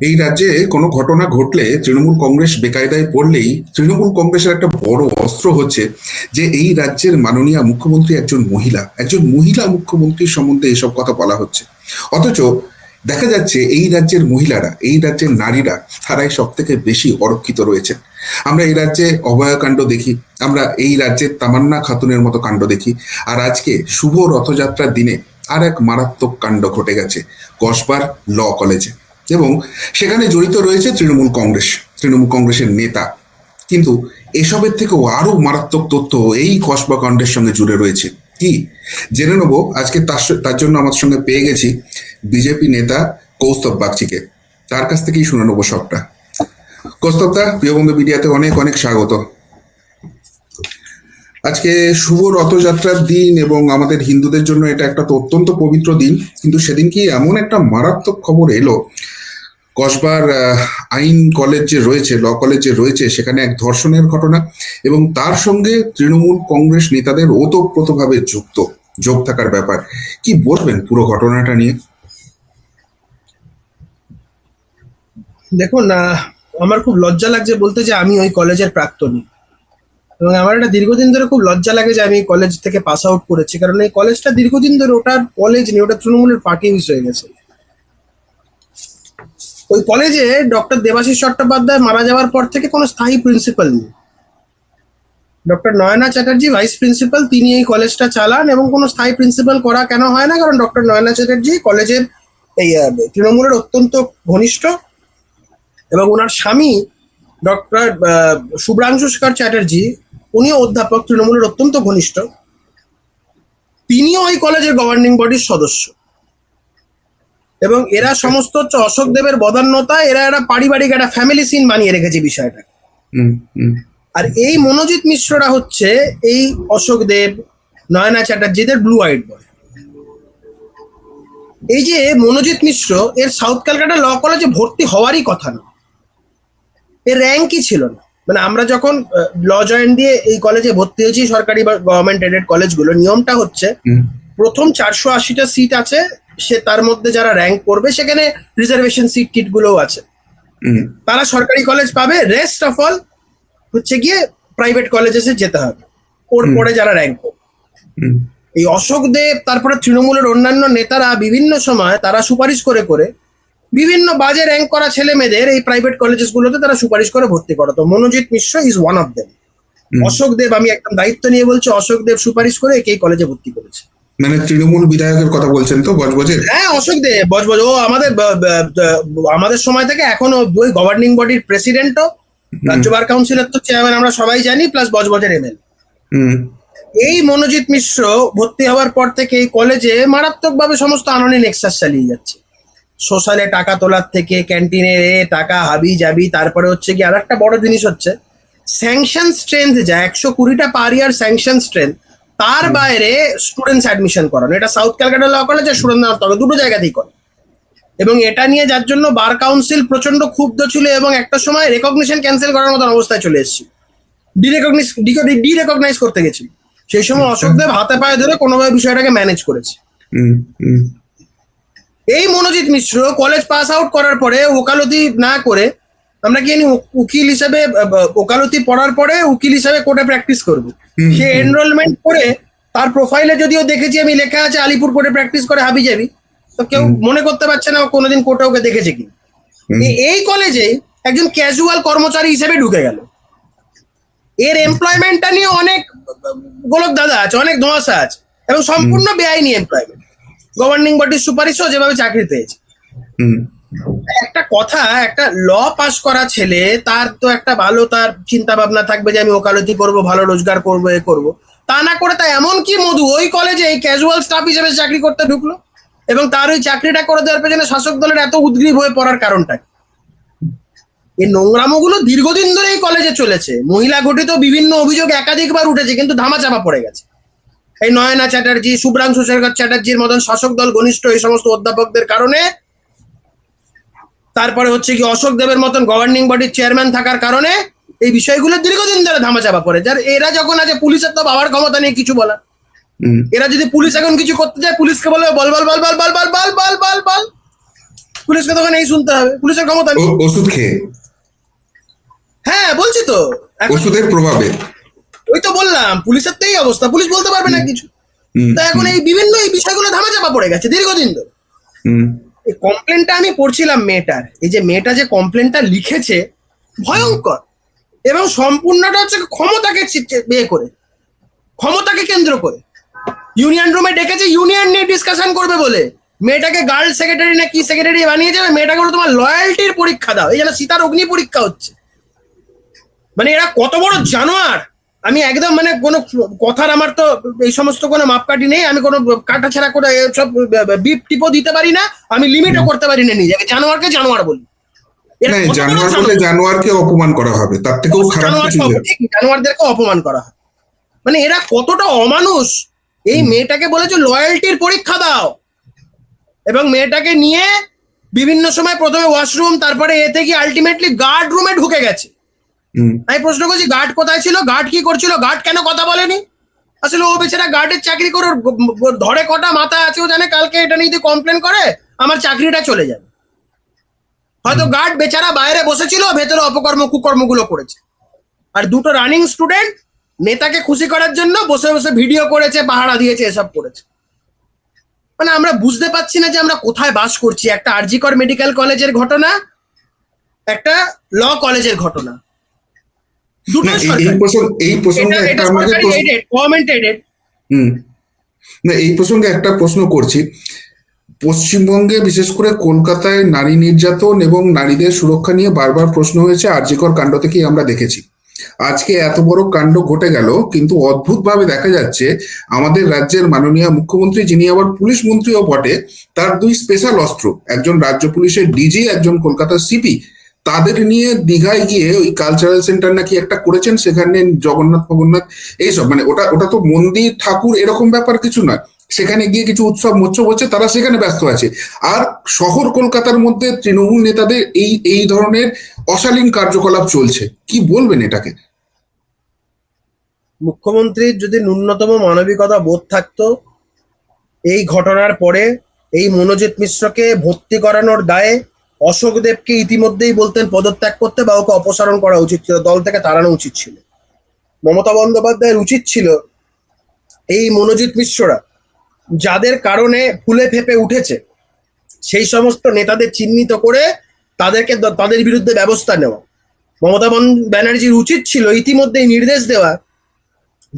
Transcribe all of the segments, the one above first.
এই রাজ্যে কোনো ঘটনা ঘটলে তৃণমূল কংগ্রেস বেকায়দায় পড়লেই তৃণমূল কংগ্রেসের একটা বড় অস্ত্র হচ্ছে যে এই রাজ্যের মাননীয় মুখ্যমন্ত্রী একজন মহিলা একজন মহিলা মুখ্যমন্ত্রীর সম্বন্ধে এসব কথা বলা হচ্ছে। অথচ দেখা যাচ্ছে এই রাজ্যের মহিলারা, এই রাজ্যের নারীরা তারাই সব থেকে বেশি অরক্ষিত রয়েছেন। আমরা এই রাজ্যে অভয়াকাণ্ড দেখি, আমরা এই রাজ্যের তামান্না খাতুনের মতো কাণ্ড দেখি। আর আজকে শুভ রথযাত্রার দিনে আর এক মারাত্মক কাণ্ড ঘটে গেছে, কসবার ল কলেজে। এবং সেখানে জড়িত রয়েছে তৃণমূল কংগ্রেস, তৃণমূল কংগ্রেসের নেতা। কিন্তু এসবের থেকেও আরও মারাত্মক তথ্য এই কসবা কাণ্ডের সঙ্গে জুড়ে রয়েছে। কি? জেনে নেব, আজকে তার জন্য আমার সঙ্গে পেয়ে গেছি বিজেপি নেতা কৌস্তব বাগচিকে। তার কাছ থেকেই শুনে নেব সবটা। কৌস্তবদা প্রিয় বন্ধু মিডিয়াতে অনেক অনেক স্বাগত। আজকে শুভ রথযাত্রার দিন এবং আমাদের হিন্দুদের জন্য এটা একটা অত্যন্ত পবিত্র দিন। কিন্তু সেদিন কি এমন একটা মারাত্মক খবর এলো কসবার আইন কলেজ যে রয়েছে, ল কলেজ যে রয়েছে, সেখানে এক ধর্ষণের ঘটনা এবং তার সঙ্গে তৃণমূল কংগ্রেস নেতাদের ওতপ্রোতভাবে যুক্ত। যোগ থাকার ব্যাপার। কি বলবেন পুরো ঘটনাটা নিয়ে? দেখুন আমার খুব লজ্জা লাগছে বলতে যে আমি ওই কলেজের প্রাক্তনী। এবং আমার একটা দীর্ঘদিন ধরে খুব লজ্জা লাগে যে আমি কলেজ থেকে পাস আউট করেছি। কারণ এই কলেজটা দীর্ঘদিন ধরে ওটার কলেজ নেই, ওটা তৃণমূলের পার্টি হয়ে গেছে। ওই কলেজে ডক্টর দেবাশিস চট্টোপাধ্যায় মারা যাওয়ার পর থেকে কোনো স্থায়ী প্রিন্সিপাল নেই। Doctor Nayna Chatterjee vice principal তিনি এই কলেজটা চালান এবং কোনো স্থায়ী প্রিন্সিপাল করা কেন হয় না? কারণ ডক্টর নয়না চ্যাটার্জি কলেজের এই তৃণমূলের অত্যন্ত ঘনিষ্ঠ এবং ওনার স্বামী ডক্টর শুভ্রাংশু শেখর চ্যাটার্জি, উনিও অধ্যাপক, তৃণমূলের অত্যন্ত ঘনিষ্ঠ। তিনিও ওই কলেজের গভর্নিং বডির সদস্য। এবং এরা সমস্ত হচ্ছে অশোক দেবের বদান্যতা এরা একটা পারিবারিক একটা ফ্যামিলি সিন বানিয়ে রেখেছে বিষয়টা। আর এই মনোজিৎ মিশ্ররা হচ্ছে এই অশোক দেব নয়না চ্যাটার্জিদের ব্লু আইড বয় এই যে মনোজিৎ মিশ্র এর সাউথ ক্যালকাটা ল কলেজে ভর্তি হওয়ারই কথা না। এর র্যাঙ্কই ছিল না। মানে আমরা যখন ল জয়েন দিয়ে এই কলেজে ভর্তি হয়েছি সরকারি বা গভর্নমেন্ট এডেড কলেজগুলো নিয়মটা হচ্ছে প্রথম চারশো আশিটা সিট আছে সে তার মধ্যে যারা র্যাঙ্ক করবে সেখানে রিজার্ভেশন সিট টিট গুলোও আছে। তারা সরকারি কলেজ পাবে রেস্ট অফ অল হচ্ছে গিয়ে প্রাইভেট কলেজেসে যেতে হবে ওর পরে যারা র্যাঙ্ক করবে। এই অশোক দেব তারপরে তৃণমূলের অন্যান্য নেতারা বিভিন্ন সময় তারা সুপারিশ করে করে বিভিন্ন বাজে র্যাঙ্ক করা ছেলে মেয়েদের এই প্রাইভেট কলেজেস গুলোতে তারা সুপারিশ করে ভর্তি করাতো Manojit Mishra is one of them Ashok Deb আমি একদম দায়িত্ব নিয়ে বলছি অশোক দেব সুপারিশ করে একেই কলেজে ভর্তি করেছে। মানে তৃণমূল বিধায়কের কথা বলছেন তো বজবজের? হ্যাঁ অশোক দেব বজবজ ও আমাদের আমাদের সময় থেকে এখনও ওই গভর্নিং বডির প্রেসিডেন্টও রাজ্য বার কাউন্সিলের তো চেয়ারম্যান আমরা সবাই জানি প্লাস বজবজের এমএল হুম। এই মনোজিৎ মিশ্র ভর্তি হওয়ার পর থেকে এই কলেজে মারাত্মকভাবে সমস্ত আননি নেক্সাস চালিয়ে যাচ্ছে। সোশ্যালে টাকা তোলার থেকে ক্যান্টিনে টাকা হাবি যাবি তারপরে হচ্ছে কি আর একটা বড় জিনিস হচ্ছে স্যাংশন স্ট্রেংথ যা একশো কুড়িটা পার ইয়ার স্যাংশন স্ট্রেংথ তার বাইরে স্টুডেন্টস অ্যাডমিশন করানো। এটা সাউথ ক্যালকাটা ল কলেজে স্টুডেন্ট তবে দুটো জায়গাতেই করে। এবং এটা নিয়ে যার জন্য বার কাউন্সিল প্রচণ্ড ক্ষুব্ধ ছিল এবং একটা সময় রেকগনিশন ক্যান্সেল করার মতন অবস্থায় চলে এসেছি ডিরেকগনিস ডি রেকগনাইজ করতে গেছি সেই সময় অশোক দেব হাতে পায়ে ধরে কোনোভাবে বিষয়টাকে ম্যানেজ করেছে। এই Manojit Mishra college pass out করার পরে ওকালতি না করে আমরা কি জানি উকিল হিসেবে ওকালতি পড়ার পরে উকিল হিসেবে কোর্টে প্র্যাকটিস করবে। সে এনরোলমেন্ট করে তার প্রোফাইলে যদিও দেখেছি আমি লেখা আছে আলিপুর কোর্টে প্র্যাকটিস করে হাবি যাবি। তো কেউ মনে করতে পারছে না কোনোদিন কোর্টে ওকে দেখেছে কি। এই কলেজে একজন ক্যাজুয়াল কর্মচারী হিসেবে ঢুকে গেল। এর এমপ্লয়মেন্টটা নিয়ে অনেক গোলক দাদা আছে অনেক ধোঁয়াশা আছে এবং সম্পূর্ণ বেআইনি এমপ্লয়মেন্ট গভর্নিং বডির সুপারিশও যেভাবে চাকরি পেয়েছে। একটা কথা, একটা ল পাশ করা ছেলে, তার তো একটা ভালো, তার চিন্তা ভাবনা থাকবে যে আমি ওকালতি করব, ভালো রোজগার করব, এ করব। তা না করে তা এমন কি মধু? ওই কলেজে ক্যাজুয়াল স্টাফ হিসেবে চাকরি করতে ঢুকলো? এবং তার ওই চাকরিটা করে দেওয়ার পেছনে শাসক দলের এত উদ্গ্রীব হয়ে পড়ার কারণটা? এই নোংরামোগুলো দীর্ঘদিন ধরে এই কলেজে চলেছে। মহিলা ঘটিত বিভিন্ন অভিযোগ একাধিকবার উঠেছে, কিন্তু ধামাচাপা পড়ে গেছে। এই নয়না চ্যাটার্জি শুভ্রাংশু শেখর চ্যাটার্জির মতন শাসক দল ঘনিষ্ঠ এই সমস্ত অধ্যাপকদের কারণে তারপরে হচ্ছে কি অশোক দেবের মতন গভর্নিং বডির চেয়ারম্যান থাকার কারণে এই বিষয়গুলো দীর্ঘদিন ধরে ধামাচাপা পড়ে। যার এরা যখন আছে পুলিশের তো বাবার ক্ষমতা নেই কিছু বলার। এরা যদি পুলিশ এখন কিছু করতে যায় পুলিশকে বলে বল বল বল বল বল বল বল বল বল বল। পুলিশকে তখন এই শুনতে হবে। পুলিশের ক্ষমতা নেই। ওষুধ খেয়ে? হ্যাঁ বলছি তো। ওষুধের প্রভাবে? ওই তো বললাম পুলিশের তো এই অবস্থা। পুলিশ বলতে পারবে না কিছু। তো এখন এই বিভিন্ন এই বিষয়গুলো ধামাচাপা পড়ে গেছে দীর্ঘদিন ধরে। এই কমপ্লেনটা আমি পড়ছিলাম মেয়েটার। এই যে মেয়েটা যে কমপ্লেনটা লিখেছে, ভয়ঙ্কর। এবং সম্পূর্ণটা হচ্ছে ক্ষমতাকে বিয়ে করে। ক্ষমতাকে কেন্দ্র করে। ইউনিয়ন রুমে ডেকেছে, ইউনিয়ন নিয়ে ডিসকাশন করবে বলে। মেয়েটাকে গার্ল সেক্রেটারি না কি সেক্রেটারি বানিয়ে যাবে মেয়েটাকে বলে তোমার লয়্যালটির পরীক্ষা দাও। এই যেন সীতার অগ্নি পরীক্ষা হচ্ছে। মানে এরা কত বড় জানোয়ার! আমি একদম মানে কোনো কথার আমার তো এই সমস্ত কোনো মাপকাঠি নেই আমি কোনো কাটা ছাড়া করে সব বিপ টিপও দিতে পারি না আমি লিমিটও করতে পারি না নিজেকে। জানোয়ারকে জানোয়ার বলি। জানোয়ার জানোয়ারকে অপমান করা হবে তার থেকেও খারাপ কিছু জানোয়ারকে নেই। অপ- ঠিক, জানোয়ারদেরকে অপমান করা হয়। মানে এরা কতটা অমানুষ। এই মেয়েটাকে বলেছে লয়্যালটির পরীক্ষা দাও। এবং মেয়েটাকে নিয়ে বিভিন্ন সময় প্রথমে ওয়াশরুম তারপরে এতে কি আলটিমেটলি গার্ড রুমে ঢুকে গেছে। আমি প্রশ্ন করছি গার্ড কোথায় ছিল? গার্ড কি করছিল? গার্ড কেন কথা বলেনি? আসলে ও বেচারা গার্ডের চাকরি করে ধরে কটা মাথা আছে ও জানে, কালকে এটা নিয়ে যদি কমপ্লেন করে, আমার চাকরিটা চলে যাবে। হয়তো গার্ড বেচারা বাইরে বসেছিল, ভেতরে অপকর্ম, কুকর্মগুলো করেছে। আর দুটো রানিং স্টুডেন্ট নেতাকে খুশি করার জন্য বসে বসে ভিডিও করেছে, পাহারা দিয়েছে, এসব করেছে। মানে আমরা বুঝতে পারছি না যে আমরা কোথায় বাস করছি। একটা আরজিকর মেডিকেল কলেজের ঘটনা, একটা ল কলেজের ঘটনা। এই- প্রসঙ্গ একটা না এই প্রসঙ্গে একটা প্রশ্ন করছি। পশ্চিমবঙ্গে বিশেষ করে কলকাতায় নারী নির্যাতন এবং নারীদের সুরক্ষা নিয়ে বারবার প্রশ্ন হয়েছে আরজিকর কাণ্ড থেকেই আমরা দেখেছি। আজকে এত বড় কাণ্ড ঘটে গেল কিন্তু অদ্ভুতভাবে দেখা যাচ্ছে আমাদের রাজ্যের মাননীয় মুখ্যমন্ত্রী যিনি আবার পুলিশ মন্ত্রীও বটে তার দুই স্পেশাল অস্ত্র। একজন রাজ্য পুলিশের ডিজি একজন কলকাতার সিপি তাদের নিয়ে দীঘায় গিয়ে ওই কালচারাল সেন্টার নাকি একটা করেছেন, সেখানে জগন্নাথ ফগন্নাথ এইসব। মানে ওটা ওটা তো মন্দির, ঠাকুর এরকম ব্যাপার কিছু নয়। সেখানে গিয়ে কিছু উৎসব, মোৎসব হচ্ছে, তারা সেখানে ব্যস্ত আছে। আর শহর কলকাতার মধ্যে তৃণমূল নেতাদের এই এই ধরনের অশালীন কার্যকলাপ চলছে। কি বলবেন এটাকে? মুখ্যমন্ত্রীর যদি ন্যূনতম মানবিকতা বোধ থাকতো, এই ঘটনার পরে এই মনোজিৎ মিশ্রকে ভর্তি করানোর দায়ে অশোক দেবকে ইতিমধ্যেই বলতেন পদত্যাগ করতে বা ওকে অপসারণ করা উচিত ছিল, দল থেকে তাড়ানো উচিত ছিল। মমতা বন্দ্যোপাধ্যায়ের উচিত ছিল এই মনোজিৎ মিশ্ররা, যাদের কারণে ফুলে ফেপে উঠেছে, সেই সমস্ত নেতাদের চিহ্নিত করে তাদেরকে তাদের বিরুদ্ধে ব্যবস্থা নেওয়া। মমতা ব্যানার্জির উচিত ছিল ইতিমধ্যেই নির্দেশ দেওয়া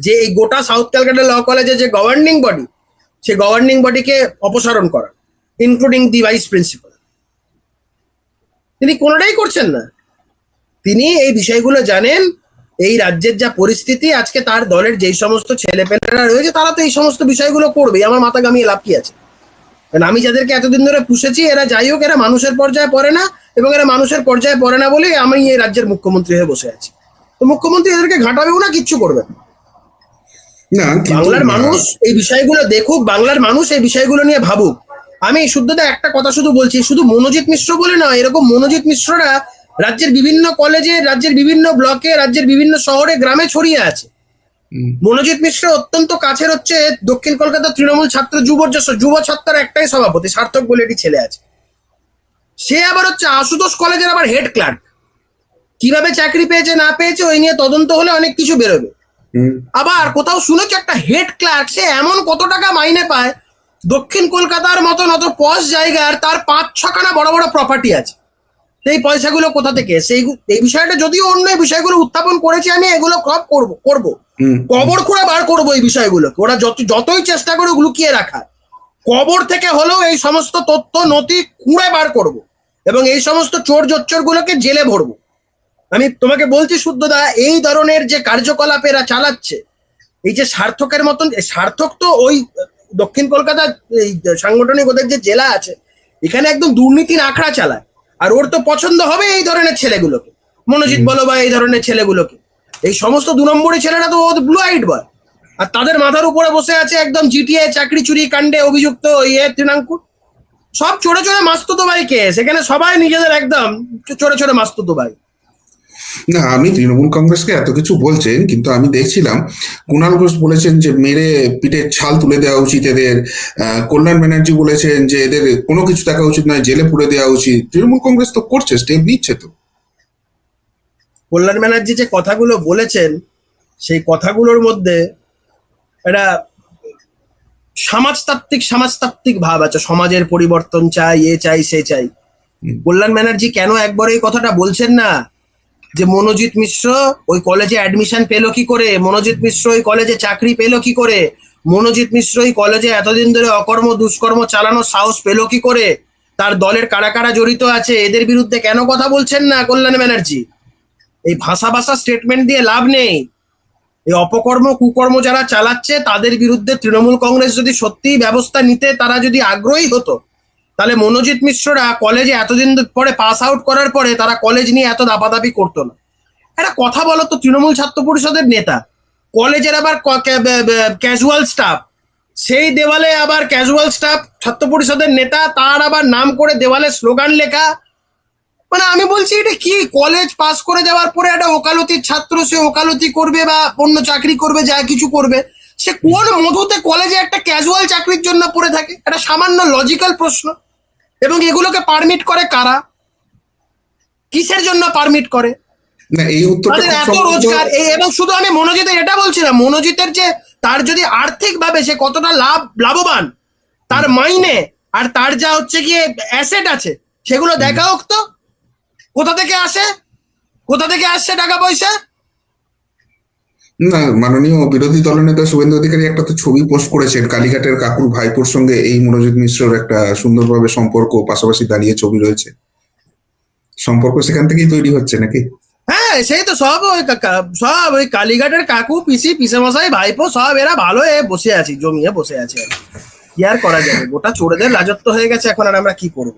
যে এই গোটা সাউথ ক্যালকাটা ল কলেজের যে গভর্নিং বডি সেই গভর্নিং বডিকে অপসারণ করা ইনক্লুডিং দি ভাইস প্রিন্সিপাল তিনি কোনোটাই করছেন না। তিনি এই বিষয়গুলো জানেন এই রাজ্যের যা পরিস্থিতি আজকে তার দলের যেই সমস্ত ছেলেপেলেরা রয়েছে তারা তো এই সমস্ত বিষয়গুলো করবে আমার মাথা গামিয়ে লাভ কি আছে? কারণ আমি যাদেরকে এতদিন ধরে পুষেছি এরা যাই হোক এরা মানুষের পর্যায়ে পড়ে না এবং এরা মানুষের পর্যায়ে পড়ে না বলেই আমি এই রাজ্যের মুখ্যমন্ত্রী হয়ে বসে আছি। তো মুখ্যমন্ত্রী এদেরকে ঘাটাবেও না কিচ্ছু করবে না। না বাংলার মানুষ এই বিষয়গুলো দেখুক বাংলার মানুষ এই বিষয়গুলো নিয়ে ভাবুক। আমি শুদ্ধতা একটা কথা শুধু বলছি শুধু মনোজিৎ মিশ্র বলে না এরকম মনোজিৎ মিশ্ররা রাজ্যের বিভিন্ন কলেজে রাজ্যের বিভিন্ন ব্লকে রাজ্যের বিভিন্ন শহরে গ্রামে ছড়িয়ে আছে। মনোজিৎ মিশ্র অত্যন্ত কাছের হচ্ছে দক্ষিণ কলকাতা তৃণমূল ছাত্র যুব যুব ছাত্রের একটাই সভাপতি সার্থক বলে একটি ছেলে আছে। সে আবার হচ্ছে আশুতোষ কলেজের আবার হেড ক্লার্ক কীভাবে চাকরি পেয়েছে না পেয়েছে ওই নিয়ে তদন্ত হলে অনেক কিছু বেরোবে। আবার কোথাও শুনেছি একটা হেড ক্লার্ক সে এমন কত টাকা মাইনে পায় দক্ষিণ কলকাতার মতন অত পশ জায়গার তার পাঁচ ছখানা বড় বড় প্রপার্টি আছে। এই পয়সাগুলো কোথা থেকে সেই এই বিষয়টা যদিও অন্য বিষয়গুলো উত্থাপন করেছি আমি এগুলো সব করব করব। কবর খুঁড়ে বার করব এই বিষয়গুলোকে। ওরা যত যতই চেষ্টা করে লুকিয়ে রাখার। কবর থেকে হলেও এই সমস্ত তথ্য নথি খুঁড়ে বার করব। এবং এই সমস্ত চোর জোচ্চর গুলোকে জেলে ভরবো। আমি তোমাকে বলছি শুদ্ধদা এই ধরনের যে কার্যকলাপ এরা চালাচ্ছে এই যে সার্থকের মতন সার্থক তো ওই দক্ষিণ কলকাতা এই সাংগঠনিক ওদের যে জেলা আছে এখানে একদম দুর্নীতির আখড়া চালায়। আর ওর তো পছন্দ হবে এই ধরনের ছেলেগুলোকে। মনোজিৎ বলো বা এই ধরনের ছেলেগুলোকে। এই সমস্ত দু নম্বরী ছেলেরা তো ব্লু আইড বয় আর তাদের মাথার উপরে বসে আছে একদম জিটিএ চাকরি চুরি কাণ্ডে অভিযুক্ত ইয়ে তৃণাঙ্কুর সব চোরে চোরে মাস্তুতো ভাই কে সেখানে সবাই নিজেদের একদম চোরে চোরে মাস্তুতো ভাই না আমি তৃণমূল কংগ্রেসকে এত কিছু বলছেন কিন্তু আমি দেখছিলাম কুণাল ঘোষ বলেছেন যে মেরে পিঠের ছাল তুলে দেওয়া উচিত এদের আহ, কল্যাণ ব্যানার্জি বলেছেন যে এদের কোনো কিছু দেখা উচিত নয় জেলে পুড়ে দেওয়া উচিত। তৃণমূল কংগ্রেস তো করছে স্টেপ নিচ্ছে তো। কল্যাণ ব্যানার্জি যে কথাগুলো বলেছেন সেই কথাগুলোর মধ্যে একটা সমাজতাত্ত্বিক সমাজতাত্ত্বিক ভাব আছে। সমাজের পরিবর্তন চাই এ চাই সে চাই। কল্যাণ ব্যানার্জি কেন একবার এই কথাটা বলছেন না? যে মনোজিৎ মিশ্র ওই কলেজে অ্যাডমিশন পেল কি করে? মনোজিৎ মিশ্র ওই কলেজে চাকরি পেল কি করে? মনোজিৎ মিশ্র ওই কলেজে এতদিন ধরে অকর্ম, দুষ্কর্ম, চালানোর সাহস পেল কি করে? তার দলের কারা কারা জড়িত আছে? এদের বিরুদ্ধে কেন কথা বলছেন না কল্যাণ ব্যানার্জি? এই ভাষা ভাষা স্টেটমেন্ট দিয়ে লাভ নেই। এই অপকর্ম, কুকর্ম যারা চালাচ্ছে, তাদের বিরুদ্ধে তৃণমূল কংগ্রেস যদি সত্যিই ব্যবস্থা নিতে তারা যদি আগ্রহী হতো তাহলে মনোজিৎ মিশ্ররা কলেজে এতদিন পরে পাস আউট করার পরে তারা কলেজ নিয়ে এত দাপাদাপি করতো না। একটা কথা বলো তো, তৃণমূল ছাত্র পরিষদের নেতা কলেজের আবার ক্যাজুয়াল স্টাফ সেই দেওয়ালে আবার ক্যাজুয়াল স্টাফ ছাত্র পরিষদের নেতা, তার আবার নাম করে দেওয়ালে স্লোগান লেখা। মানে আমি বলছি, এটা কি? কলেজ পাস করে যাওয়ার পরে একটা ওকালতির ছাত্র, সে ওকালতি করবে বা অন্য চাকরি করবে, যা কিছু করবে, সে কোন মধুতে কলেজে একটা ক্যাজুয়াল চাকরির জন্য পড়ে থাকে? একটা সামান্য লজিক্যাল প্রশ্ন। এবং এগুলোকে পারমিট করে কারা? কিসের জন্য পারমিট করে? এত রোজগার এই- এবং শুধু আমি মনোজিতের এটা বলছি না মনোজিতের যে তার যদি আর্থিক ভাবে সে কতটা লাভ লাভবান তার মাইনে আর তার যা হচ্ছে গিয়ে অ্যাসেট আছে সেগুলো দেখা হোক তো। কোথা থেকে আসে? কোথা থেকে আসছে টাকা পয়সা? না, মাননীয় বিরোধী দলনেতা শুভেন্দু অধিকারী একটা তো ছবি পোস্ট করেছেন, কালীঘাটের কাকুর ভাইপোর সঙ্গে এই মনোজিৎ মিশ্রর একটা সুন্দরভাবে সম্পর্ক পাশাপাশি দাঁড়িয়ে ছবি রয়েছে। সম্পর্ক সেখান থেকেই তৈরি হচ্ছে নাকি? হ্যাঁ সেই তো সব ওই সব ওই কালীঘাটের কাকু, পিসি, পিসেমশাই, ভাইপো, সব এরা ভালো এ বসে আছি, জমিয়ে বসে আছে। কি আর করা যাবে? গোটা চোরেদের রাজত্ব হয়ে গেছে এখন আর আমরা কি করব?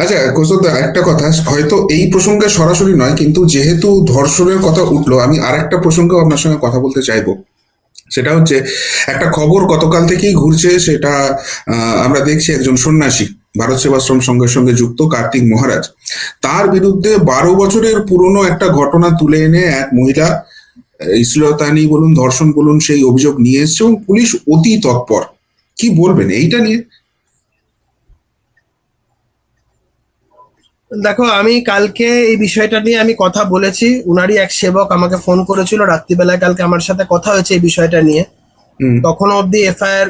আচ্ছা কৌশলদা একটা কথা। হয়তো এই প্রসঙ্গে সরাসরি নয়, কিন্তু যেহেতু ধর্ষণের কথা উঠল, আমি আর একটা প্রসঙ্গে আপনার সঙ্গে কথা বলতে চাইব। সেটা হচ্ছে, একটা খবর গতকাল থেকেই ঘুরছে, সেটা আমরা দেখছি একজন সন্ন্যাসী, ভারত সেবাশ্রম সঙ্গে সঙ্গে যুক্ত কার্তিক মহারাজ। তার বিরুদ্ধে বারো বছরের পুরনো একটা ঘটনা তুলে এনে এক মহিলা শ্লীলতাহানি বলুন, ধর্ষণ বলুন, সেই অভিযোগ নিয়ে এসছে এবং পুলিশ অতি তৎপর। কি বলবেন এইটা নিয়ে? দেখো আমি কালকে এই বিষয়টা নিয়ে আমি কথা বলেছি। উনারই এক সেবক আমাকে ফোন করেছিল রাত্রিবেলায় কালকে আমার সাথে কথা হয়েছে এই বিষয়টা নিয়ে। তখন অবধি এফআইআর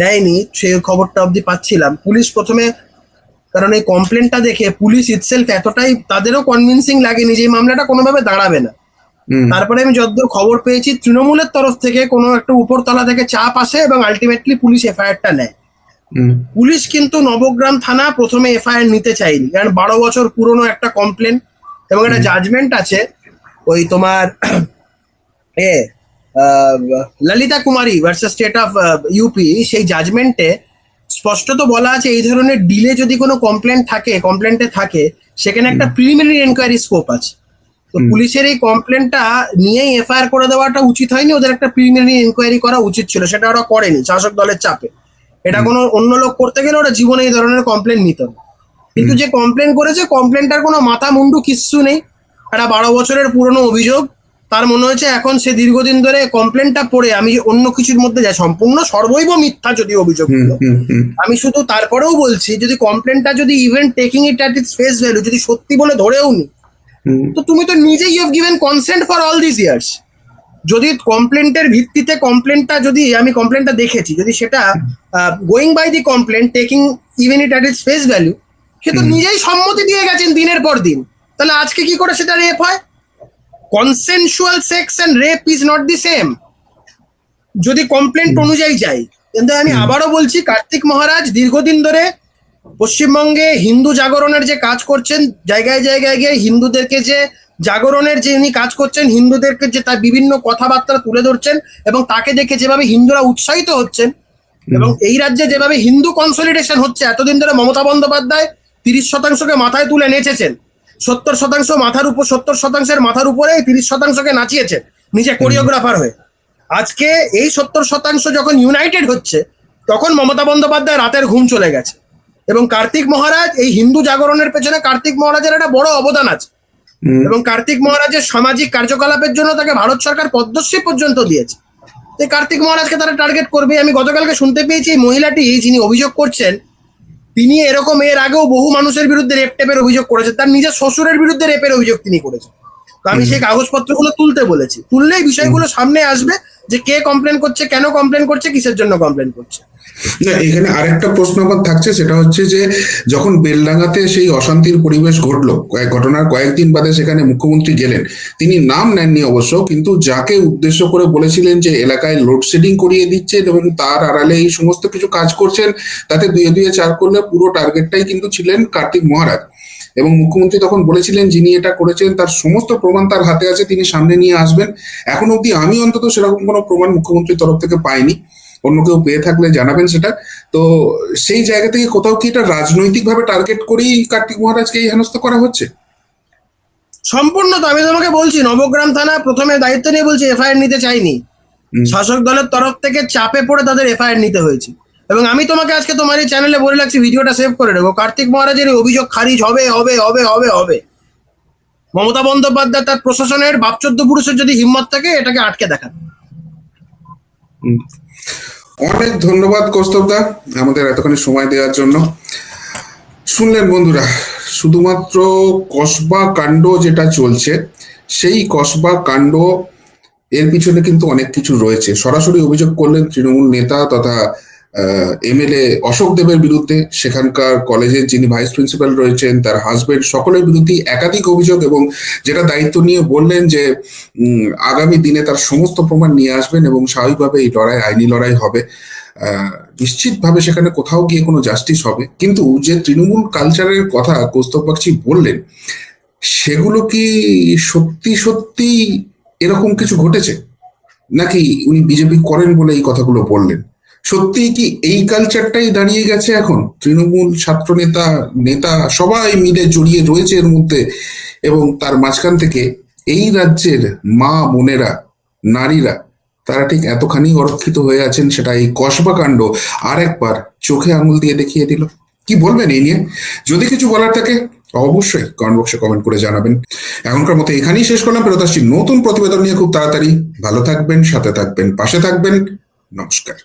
নেয়নি সেই খবরটা অবধি পাচ্ছিলাম। পুলিশ প্রথমে কারণ এই কমপ্লেনটা দেখে পুলিশ ইটসেলফ এতটাই তাদেরও কনভিনসিং লাগেনি যে এই মামলাটা কোনোভাবে দাঁড়াবে না। তারপরে আমি যতদূর খবর পেয়েছি তৃণমূলের তরফ থেকে কোনো একটা উপরতলা থেকে চাপ আসে এবং আলটিমেটলি পুলিশ এফআইআরটা নেয়। পুলিশ কিন্তু নবগ্রাম থানা প্রথমে এফআইআর নিতে চায়নি কারণ বারো বছর পুরনো একটা কমপ্লেন এবং একটা জাজমেন্ট আছে ওই তোমার এ Lalita Kumari versus state of UP সেই জাজমেন্টে স্পষ্টত বলা আছে এই ধরনের ডিলে যদি কোনো কমপ্লেন থাকে কমপ্লেন্টে থাকে সেখানে একটা প্রিলিমিনারি এনকোয়ারি স্কোপ আছে। তো পুলিশের এই কমপ্লেনটা নিয়েই এফআইআর করে দেওয়াটা উচিত হয়নি ওদের একটা প্রিলিমিনারি এনকোয়ারি করা উচিত ছিল সেটা ওরা করেনি শাসক দলের চাপে। এটা কোনো অন্য লোক করতে গেলে ওরা জীবনে এই ধরনের কমপ্লেন নিত না। কিন্তু যে কমপ্লেন করেছে কমপ্লেনটার কোনো মাথা মুন্ডু কিচ্ছু নেই। একটা বারো বছরের পুরনো অভিযোগ। তার মনে হয়েছে এখন সে দীর্ঘদিন ধরে কমপ্লেনটা পড়ে আমি অন্য কিছুর মধ্যে যাই। সম্পূর্ণ সর্বৈব মিথ্যা যদি অভিযোগ আমি শুধু তারপরেও বলছি যদি কমপ্লেনটা যদি even taking it at its face value যদি সত্যি বলে ধরেও নি তো তুমি তো নিজেই you have given consent for all this years যদি কমপ্লেন্টের ভিত্তিতে কমপ্লেনটা যদি আমি কমপ্লেনটা দেখেছি যদি সেটা going by the complaint taking even it at its face value সে তো নিজেই সম্মতি দিয়ে গেছেন দিনের পর দিন। তাহলে আজকে কি করে সেটা রেপ হয়? Consensual sex and rape is not the same যদি কমপ্লেন্ট অনুযায়ী যাই কিন্তু আমি আবারও বলছি কার্তিক মহারাজ দীর্ঘদিন ধরে পশ্চিমবঙ্গে হিন্দু জাগরণের যে কাজ করছেন জায়গায় জায়গায় গিয়ে হিন্দুদেরকে যে জাগরণের যে উনি কাজ করছেন হিন্দুদেরকে যে তার বিভিন্ন কথাবার্তা তুলে ধরছেন এবং তাকে দেখে যেভাবে হিন্দুরা উৎসাহিত হচ্ছেন এবং এই রাজ্যে যেভাবে হিন্দু কনসলিডেশন হচ্ছে এতদিন ধরে মমতা বন্দ্যোপাধ্যায় তিরিশ শতাংশকে মাথায় তুলে নেচেছেন সত্তর শতাংশ মাথার উপর সত্তর শতাংশের মাথার উপরে তিরিশ শতাংশকে নাচিয়েছেন নিজে কোরিওগ্রাফার হয়ে। আজকে এই সত্তর শতাংশ যখন ইউনাইটেড হচ্ছে তখন মমতা বন্দ্যোপাধ্যায় রাতের ঘুম চলে গেছে এবং কার্তিক মহারাজ এই হিন্দু জাগরণের পেছনে কার্তিক মহারাজের একটা বড় অবদান আছে। এবং কার্তিক মহারাজের সামাজিক কার্যকলাপের জন্য তাকে ভারত সরকার পদ্মশ্রী পর্যন্ত দিয়েছে। তো এই কার্তিক মহারাজকে তারা টার্গেট করবে। আমি গতকালকে শুনতে পেয়েছি এই মহিলাটি যিনি অভিযোগ করছেন তিনি এরকম এর আগেও বহু মানুষের বিরুদ্ধে রেপ টেপের অভিযোগ করেছে তার নিজের শ্বশুরের বিরুদ্ধে রেপের অভিযোগ তিনি করেছেন। তো আমি সেই কাগজপত্রগুলো তুলতে বলেছি। তুললেই বিষয়গুলো সামনে আসবে। যে কে কমপ্লেন করছে, কেন কমপ্লেন করছে, কিসের জন্য কমপ্লেন করছে? না, এখানে আরেকটা প্রশ্ন থাকছে, সেটা হচ্ছে যে যখন বেলডাঙ্গাতে সেই অশান্তির পরিবেশ ঘটলো, কয়েক ঘটনার কয়েকদিন বাদে সেখানে মুখ্যমন্ত্রী গেলেন, তিনি নাম নেননি অবশ্য, কিন্তু যাকে উদ্দেশ্য করে বলেছিলেন যে এলাকায় লোডশেডিং করিয়ে দিচ্ছেন এবং তার আড়ালে এই সমস্ত কিছু কাজ করছেন, তাতে দুয়ে দুয়ে চার করলে পুরো টার্গেটটাই কিন্তু ছিলেন কার্তিক মহারাজ। এবং মুখ্যমন্ত্রী তখন বলেছিলেন যিনি এটা করেছেন তার সমস্ত প্রমাণ তার হাতে আছে তিনি সামনে নিয়ে আসবেন। এখন অবধি আমি অন্তত সেরকম কোনো প্রমাণ মুখ্যমন্ত্রীর তরফ থেকে পাইনি। অন্য কেউ পেয়ে থাকলে জানাবেন সেটা। তো সেই জায়গা থেকে কোথাও কি এটা রাজনৈতিকভাবে টার্গেট করেই কার্তিক মহারাজকে এই হেনস্থা করা হচ্ছে? সম্পূর্ণ তো আমি তোমাকে বলছি নবগ্রাম থানা প্রথমে দায়িত্ব নিয়ে বলছি এফআইআর নিতে চাইনি। শাসক দলের তরফ থেকে চাপে পড়ে তাদের এফআইআর নিতে হয়েছে। এবং আমি তোমাকে আজকে তোমার এই চ্যানেলে বলে রাখছি ভিডিওটা সেভ করে দেবো কার্তিক মহারাজের অভিযোগ খারিজ হবে হবে হবে হবে হবে। মমতা বন্দ্যোপাধ্যায় তার প্রশাসনের বাপচোদ্দ পুরুষের যদি হিম্মত থাকে, এটাকে আটকে দেখান। অনেক ধন্যবাদ কৌস্তবদা আমাদের এতখানি সময় দেওয়ার জন্য। শুনলেন বন্ধুরা, শুধুমাত্র কসবা কাণ্ড যেটা চলছে, সেই কসবা কাণ্ড, এর পিছনে কিন্তু অনেক কিছু রয়েছে। সরাসরি অভিযোগ করলেন তৃণমূল নেতা তথা এমএলএ অশোক দেবের বিরুদ্ধে, সেখানকার কলেজের যিনি ভাইস প্রিন্সিপাল রয়েছেন, তার হাজবেন্ড সকলের বিরুদ্ধে একাধিক অভিযোগ এবং যেটা দায়িত্ব নিয়ে বললেন যে আগামী দিনে তার সমস্ত প্রমাণ নিয়ে আসবেন এবং স্বাভাবিকভাবে এই লড়াই, আইনি লড়াই হবে। নিশ্চিতভাবে সেখানে কোথাও গিয়ে কোনো জাস্টিস হবে। কিন্তু যে তৃণমূল কালচারের কথা কৌস্তব বাগচি বললেন, সেগুলো কি সত্যি সত্যি এরকম কিছু ঘটেছে? নাকি উনি বিজেপি করেন বলে এই কথাগুলো বললেন? সত্যি কি এই কালচারটাই দাঁড়িয়ে গেছে এখন? তৃণমূল ছাত্র নেতা নেতা সবাই মিলে জড়িয়ে রয়েছে এর মধ্যে এবং তার মাঝখান থেকে এই রাজ্যের মা বোনেরা, নারীরা, তারা ঠিক এতখানি অরক্ষিত হয়ে আছেন সেটা এই কসবা কাণ্ড আর একবার চোখে আঙুল দিয়ে দেখিয়ে দিল। কি বলবেন এই নিয়ে? যদি কিছু বলার থাকে, অবশ্যই কমেন্ট বক্সে কমেন্ট করে জানাবেন। এখনকার মতো এখানেই শেষ করলাম। ফেরত আসছি নতুন প্রতিবেদন নিয়ে খুব তাড়াতাড়ি। ভালো থাকবেন, সাথে থাকবেন, পাশে থাকবেন। নমস্কার।